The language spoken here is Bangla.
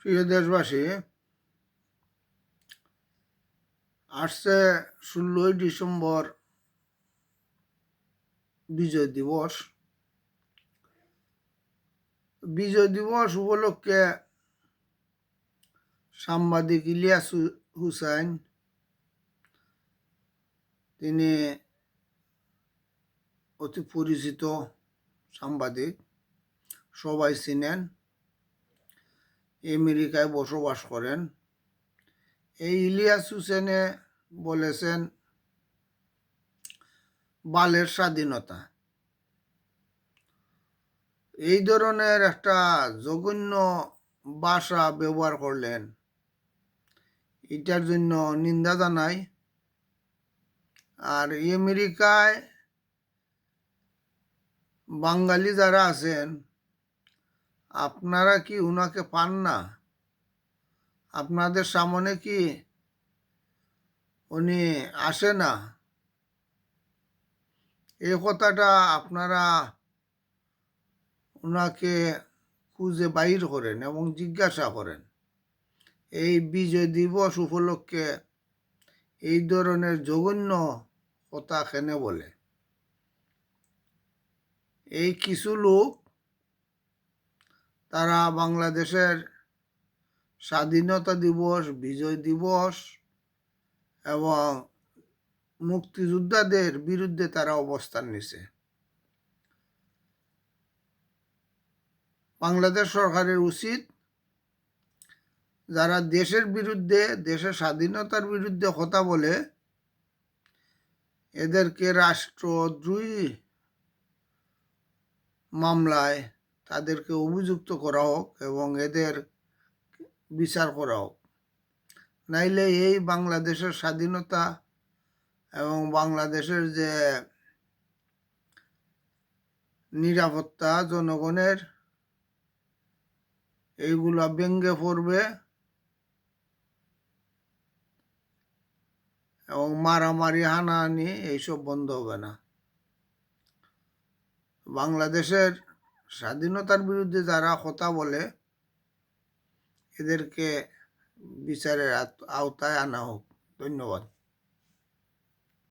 প্রিয় দেশবাসী, আসছে ষোলোই ডিসেম্বর বিজয় দিবস। বিজয় দিবস উপলক্ষে সাংবাদিক ইলিয়াস হুসাইন, তিনি অতি পরিচিত সাংবাদিক, সবাই চিনেন। আমেরিকায় বসবাস করেন। এই ইলিয়াস হুসেনে বলেছেন, বালের স্বাধীনতা। এই ধরনের একটা জঘন্য ভাষা ব্যবহার করলেন। এটার জন্য নিন্দা জানাই। আর আমেরিকায় বাঙালি যারা আছেন আপনারা কি উনাকে পান না? আপনাদের সামনে কি উনি আসে না? এই কথাটা আপনারা ওনাকে খুঁজে বাইর করেন এবং জিজ্ঞাসা করেন। এই বিজয় দিবস উপলক্ষে এই ধরনের জঘন্য কথা কেনে বলে? এই কিছু লোক তারা বাংলাদেশের স্বাধীনতা দিবস, বিজয় দিবস এবং মুক্তিযোদ্ধাদের বিরুদ্ধে তারা অবস্থান নিছে। বাংলাদেশ সরকারের উচিত যারা দেশের বিরুদ্ধে, দেশের স্বাধীনতার বিরুদ্ধে কথা বলে, এদেরকে রাষ্ট্রদ্রোহী মামলায় তাদেরকে অভিযুক্ত করা হোক এবং এদের বিচার করা হোক। নাইলে এই বাংলাদেশের স্বাধীনতা এবং বাংলাদেশের যে নিরাপত্তা জনগণের, এইগুলা ব্যঙ্গে পড়বে এবং মারামারি, হানাহানি এইসব বন্ধ হবে না। বাংলাদেশের স্বাধীনতার বিরুদ্ধে যারা কথা বলে এদেরকে বিচারের আওতায় আনা হোক। ধন্যবাদ।